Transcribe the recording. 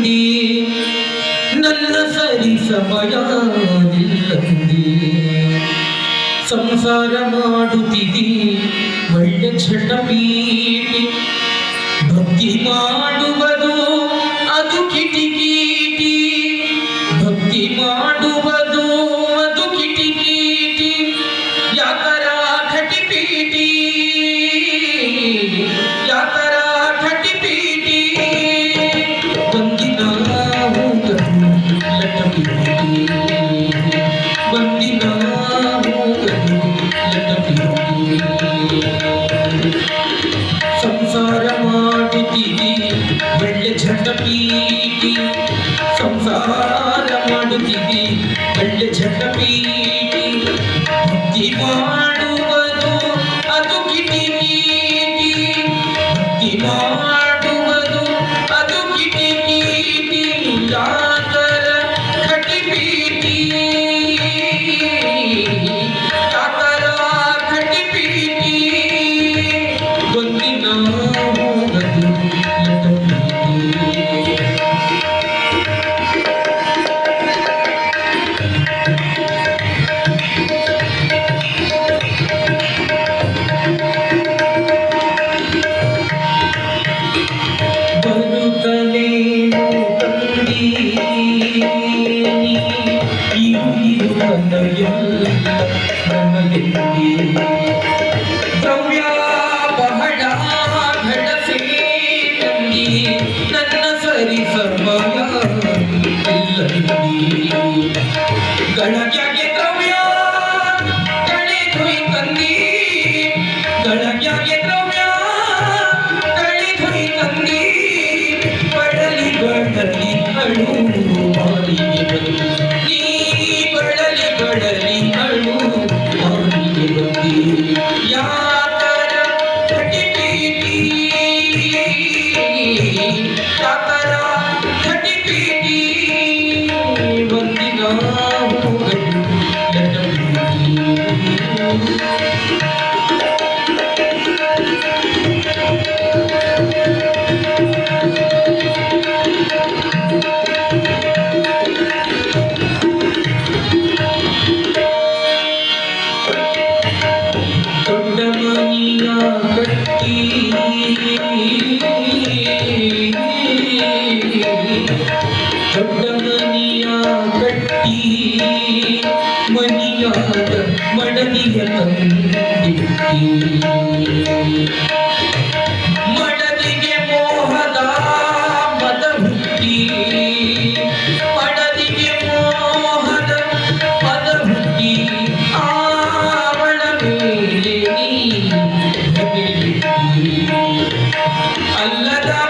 ಿಲ್ಲಂದಿ ನನ್ನ ಸರಿ ಸಮಯವಿಲ್ಲಂದಿ ಸಂಸಾರ ಮಾಡುತ್ತಿದ್ದಿ. ಒಳ್ಳೆ ಛಟ ಪೀಟಿ ಭಕ್ತಿ ಮಾಡುವುದು ಅದು ಕಿಟಿಕೀಟಿ ಭಕ್ತಿ ಮಾಡುವುದು ಸಂಸಾರ यल ದೊಡ್ಡ ಮನಿಯ ಕಟ್ಟಿ ಮನಿಯಾದ ಮಡದಿಯ ಮಡದಿಗೆ ಮೋಹದ ಮದ ಹುಟ್ಟಿ ಮೋಹದ ಅಲ್ಲದ